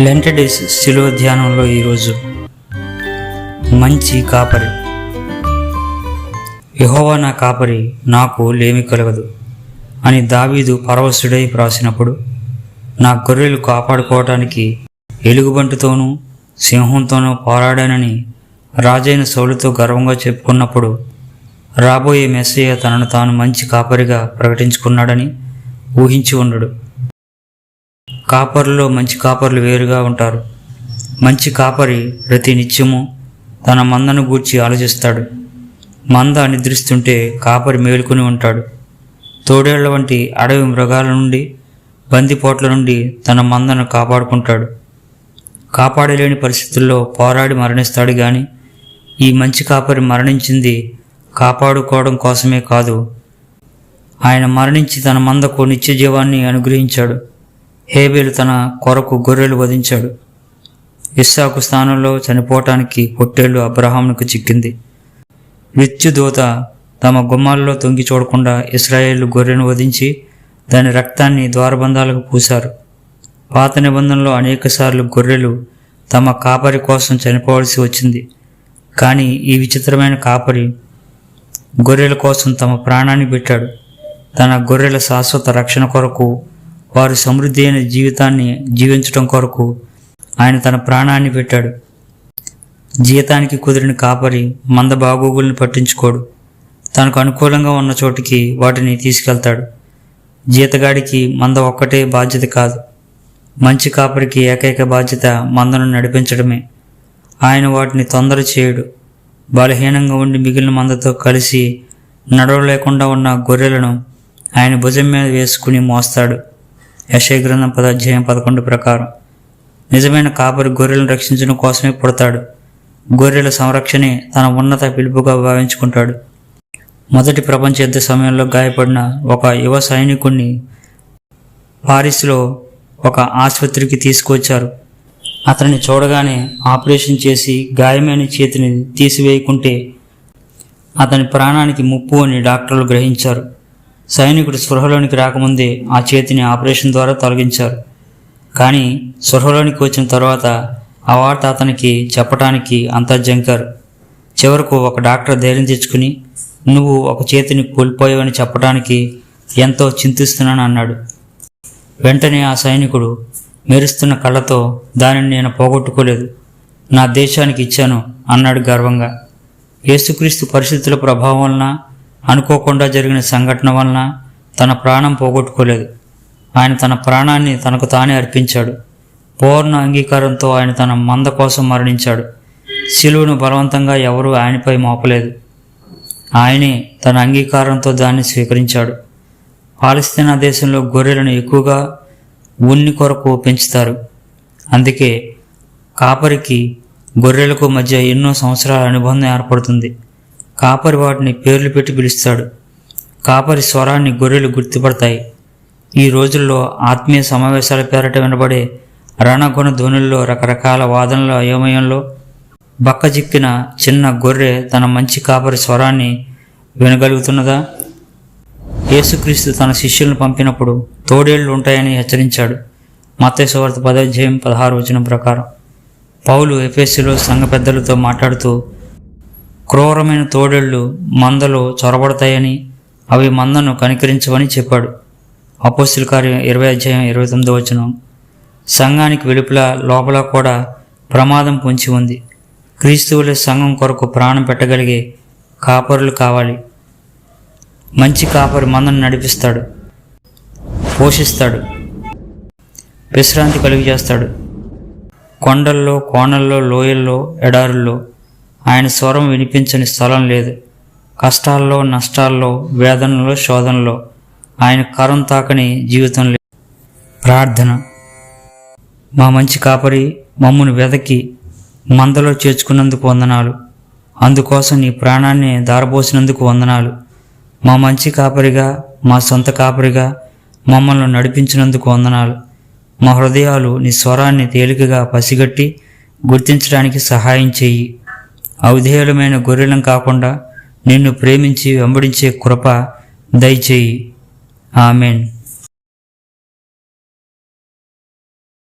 లెంట days శిలువ ధ్యానంలో ఈరోజు మంచి కాపరి. యహోవా నా కాపరి నాకు లేమి కలగదు. అని దావీదు పరవశుడై వ్రాసినప్పుడు నా గొర్రెలు కాపాడుకోవటానికి ఎలుగుబంటితోనూ సింహంతోనూ పోరాడానని రాజైన సౌలుతో గర్వంగా చెప్పుకున్నప్పుడు రాబోయే మెస్సయ్య తనను తాను మంచి కాపరిగా ప్రకటించుకున్నాడని ఊహించి ఉండడు కాపర్లో మంచి కాపరులు వేరుగా ఉంటారు. మంచి కాపరి ప్రతి నిత్యము తన మందను గూర్చి ఆలోచిస్తాడు. మంద నిద్రిస్తుంటే కాపరి మేలుకొని ఉంటాడు. తోడేళ్ళ వంటి అడవి మృగాల నుండి బందిపోట్ల నుండి తన మందను కాపాడుకుంటాడు. కాపాడలేని పరిస్థితుల్లో పోరాడి మరణిస్తాడు గాని ఈ మంచి కాపరి మరణించింది కాపాడుకోవడం కోసమే కాదు. ఆయన మరణించి తన మందకు నిత్య జీవాన్ని అనుగ్రహించాడు. హేబేలు తన కొరకు గొర్రెలు వధించాడు. ఇస్సాకు స్థానంలో చనిపోవటానికి పొట్టేళ్ళు అబ్రహాంకు చిక్కింది. మృత్యుదూత తమ గుమ్మాల్లో తొంగి చూడకుండా ఇస్రాయేళ్ళు గొర్రెను వధించి దాని రక్తాన్ని ద్వారబంధాలకు పూశారు. పాత నిబంధనలో అనేకసార్లు గొర్రెలు తమ కాపరి కోసం చనిపోవలసి వచ్చింది. కానీ ఈ విచిత్రమైన కాపరి గొర్రెల కోసం తమ ప్రాణాన్ని పెట్టాడు. తన గొర్రెల శాశ్వత రక్షణ కొరకు వారు సమృద్ధి అయిన జీవితాన్ని జీవించటం కొరకు ఆయన తన ప్రాణాన్ని పెట్టాడు. జీతానికి కుదిరిన కాపరి మంద బాగోగుల్ని పట్టించుకోడు. తనకు అనుకూలంగా ఉన్న చోటికి వాటిని తీసుకెళ్తాడు. జీతగాడికి మంద ఒక్కటే బాధ్యత కాదు. మంచి కాపరికి ఏకైక బాధ్యత మందను నడిపించడమే. ఆయన వాటిని తొందర చేయడు. బలహీనంగా ఉండి మిగిలిన మందతో కలిసి నడవలేకుండా ఉన్న గొర్రెలను ఆయన భుజం మీద వేసుకుని మోస్తాడు. యశయగ్రంథం పదాధ్యాయం పదకొండు ప్రకారం. నిజమైన కాపరి గొర్రెలను రక్షించడం కోసమే పుడతాడు. గొర్రెల సంరక్షణే తన ఉన్నత పిలుపుగా భావించుకుంటాడు. మొదటి ప్రపంచ యుద్ధ సమయంలో గాయపడిన ఒక యువ సైనికుణ్ణి పారిస్లో ఒక ఆసుపత్రికి తీసుకొచ్చారు అతన్ని చూడగానే ఆపరేషన్ చేసి గాయమైన చేతిని తీసివేయకుంటే అతని ప్రాణానికి ముప్పు అని డాక్టర్లు గ్రహించారు. సైనికుడు స్పృహలోనికి రాకముందే ఆ చేతిని ఆపరేషన్ ద్వారా తొలగించారు. కానీ స్పృహలోనికి వచ్చిన తర్వాత ఆ వార్త అతనికి చెప్పటానికి అంతా జంకారు చివరకు ఒక డాక్టర్ ధైర్యం తెచ్చుకుని నువ్వు ఒక చేతిని కోల్పోయావని చెప్పడానికి ఎంతో చింతిస్తున్నాను అన్నాడు. వెంటనే ఆ సైనికుడు మెరుస్తున్న కళ్ళతో దానిని నేను పోగొట్టుకోలేదు. నా దేశానికి ఇచ్చాను అన్నాడు గర్వంగా. యేసుక్రీస్తు పరిస్థితుల ప్రభావం వలన అనుకోకుండా జరిగిన సంఘటన వలన తన ప్రాణం పోగొట్టుకోలేదు. ఆయన తన ప్రాణాన్ని తనకు తానే అర్పించాడు. పూర్ణ అంగీకారంతో ఆయన తన మంద కోసం మరణించాడు. శిలువును బలవంతంగా ఎవరూ ఆయనపై మోపలేదు. ఆయనే తన అంగీకారంతో దాన్ని స్వీకరించాడు. పాలస్తీనా దేశంలో గొర్రెలను ఎక్కువగా ఉన్ని కొరకు పెంచుతారు. అందుకే కాపరికి గొర్రెలకు మధ్య ఎన్నో సంవత్సరాల అనుబంధం ఏర్పడుతుంది. కాపరి వాటిని పేర్లు పెట్టి పిలుస్తాడు. కాపరి స్వరాన్ని గొర్రెలు గుర్తుపడతాయి. ఈ రోజుల్లో ఆత్మీయ సమావేశాల పేరట వినబడే రణగుణ ధ్వనుల్లో రకరకాల వాదనల అయోమయంలో బక్కజిక్కిన చిన్న గొర్రె తన మంచి కాపరి స్వరాన్ని వినగలుగుతున్నదా? యేసుక్రీస్తు తన శిష్యులను పంపినప్పుడు తోడేళ్ళు ఉంటాయని హెచ్చరించాడు. మత్తేశ్వార్త పదాధ్యాయం పదహారు వచనం ప్రకారం. పౌలు ఎఫ్ఎస్సిలో సంఘ పెద్దలతో మాట్లాడుతూ క్రూరమైన తోడేళ్ళు మందలో చొరబడతాయని అవి మందను కనికరించవని చెప్పాడు. అపోస్తుల కార్యం ఇరవై అధ్యాయం ఇరవై తొమ్మిదో వచ్చిన సంఘానికి వెలుపల లోపల కూడా ప్రమాదం పొంచి ఉంది. క్రీస్తువుల సంఘం కొరకు ప్రాణం పెట్టగలిగే కాపరులు కావాలి. మంచి కాపరి మందను నడిపిస్తాడు. పోషిస్తాడు. విశ్రాంతి కలుగు చేస్తాడు కొండల్లో కోణల్లో లోయల్లో ఎడారుల్లో ఆయన స్వరం వినిపించని స్థలం లేదు. కష్టాల్లో నష్టాల్లో వేదనలో శోధనలో ఆయన కరం తాకని జీవితం లేదు. ప్రార్థన. మా మంచి కాపరి మమ్మను వెదకి మందలో చేర్చుకున్నందుకు వందనాలు. అందుకోసం నీ ప్రాణాన్ని దారబోసినందుకు వందనాలు. మా మంచి కాపరిగా మా సొంత కాపరిగా మమ్మల్ని నడిపించినందుకు వందనాలు. మా హృదయాలు నీ స్వరాన్ని తేలికగా పసిగట్టి గుర్తించడానికి సహాయం చెయ్యి ఔధేయులమైన గొర్రెలం కాకుండా నిన్ను ప్రేమించి వెంబడించే కృప దయచేయి. ఆమెన్.